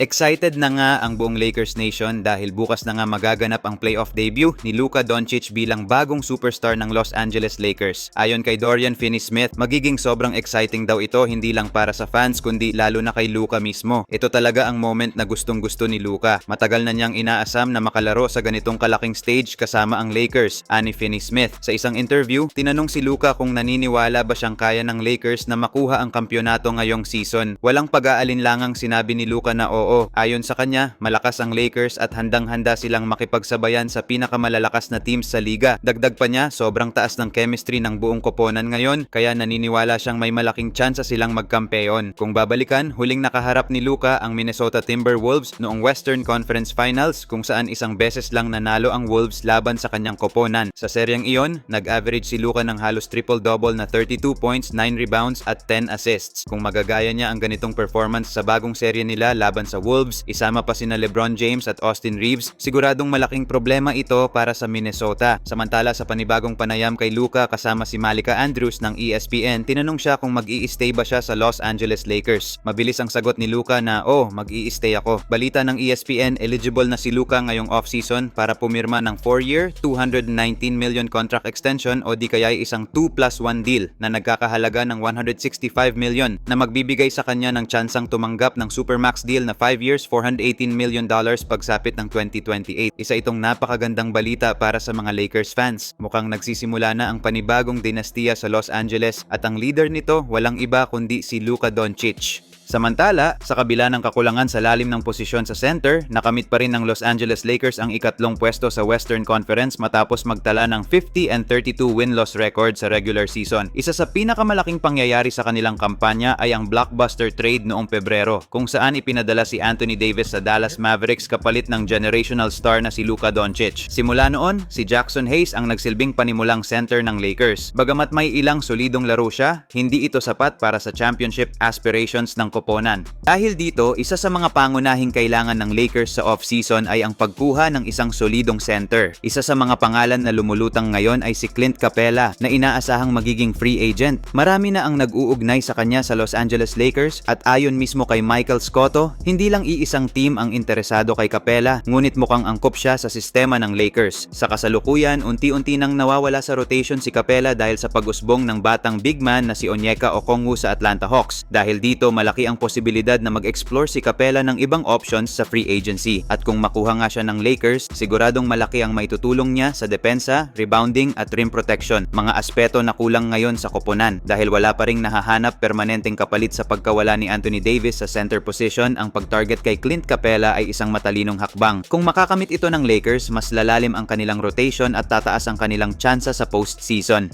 Excited na nga ang buong Lakers Nation dahil bukas na nga magaganap ang playoff debut ni Luka Doncic bilang bagong superstar ng Los Angeles Lakers. Ayon kay Dorian Finney-Smith, magiging sobrang exciting daw ito hindi lang para sa fans kundi lalo na kay Luka mismo. Ito talaga ang moment na gustong gusto ni Luka. Matagal na niyang inaasam na makalaro sa ganitong kalaking stage kasama ang Lakers, ani Finney-Smith. Sa isang interview, tinanong si Luka kung naniniwala ba siyang kaya ng Lakers na makuha ang kampyonato ngayong season. Walang pag-aalinlangang sinabi ni Luka na oo. Ayon sa kanya, malakas ang Lakers at handang-handa silang makipagsabayan sa pinakamalalakas na teams sa liga. Dagdag pa niya, sobrang taas ng chemistry ng buong koponan ngayon, kaya naniniwala siyang may malaking tsansa silang magkampeon. Kung babalikan, huling nakaharap ni Luka ang Minnesota Timberwolves noong Western Conference Finals kung saan isang beses lang nanalo ang Wolves laban sa kanyang koponan. Sa seryeng iyon, nag-average si Luka ng halos triple-double na 32 points, 9 rebounds at 10 assists. Kung magagaya niya ang ganitong performance sa bagong serye nila laban sa Wolves, isama pa sina LeBron James at Austin Reeves, siguradong malaking problema ito para sa Minnesota. Samantala sa panibagong panayam kay Luka kasama si Malika Andrews ng ESPN, tinanong siya kung mag stay ba siya sa Los Angeles Lakers. Mabilis ang sagot ni Luka na, oh, mag stay ako. Balita ng ESPN, eligible na si Luka ngayong offseason para pumirma ng 4-year, 219 million contract extension o di kaya isang 2 plus 1 deal na nagkakahalaga ng 165 million na magbibigay sa kanya ng tsansang tumanggap ng Supermax deal na 5 years, 418 million dollars pagsapit ng 2028. Isa itong napakagandang balita para sa mga Lakers fans. Mukhang nagsisimula na ang panibagong dinastiya sa Los Angeles at ang leader nito walang iba kundi si Luka Doncic. Samantala, sa kabila ng kakulangan sa lalim ng posisyon sa center, nakamit pa rin ng Los Angeles Lakers ang ikatlong pwesto sa Western Conference matapos magtala ng 50 and 32 win-loss record sa regular season. Isa sa pinakamalaking pangyayari sa kanilang kampanya ay ang blockbuster trade noong Pebrero, kung saan ipinadala si Anthony Davis sa Dallas Mavericks kapalit ng generational star na si Luka Doncic. Simula noon, si Jackson Hayes ang nagsilbing panimulang center ng Lakers. Bagamat may ilang solidong laro siya, hindi ito sapat para sa championship aspirations ng koponan. Dahil dito, isa sa mga pangunahing kailangan ng Lakers sa off-season ay ang pagkuha ng isang solidong center. Isa sa mga pangalan na lumulutang ngayon ay si Clint Capela na inaasahang magiging free agent. Marami na ang nag-uugnay sa kanya sa Los Angeles Lakers at ayon mismo kay Michael Scotto, hindi lang iisang team ang interesado kay Capela, ngunit mukhang angkop siya sa sistema ng Lakers. Sa kasalukuyan, unti-unti nang nawawala sa rotation si Capela dahil sa pag-usbong ng batang big man na si Onyeka Okongwu sa Atlanta Hawks. Dahil dito, malaki ang posibilidad na mag-explore si Capela ng ibang options sa free agency. At kung makuha nga siya ng Lakers, siguradong malaki ang maitutulong niya sa depensa, rebounding at rim protection. Mga aspeto na kulang ngayon sa koponan dahil wala pa ring nahahanap permanenteng kapalit sa pagkawala ni Anthony Davis sa center position, ang pag-target kay Clint Capela ay isang matalinong hakbang. Kung makakamit ito ng Lakers, mas lalalim ang kanilang rotation at tataas ang kanilang tsansa sa postseason.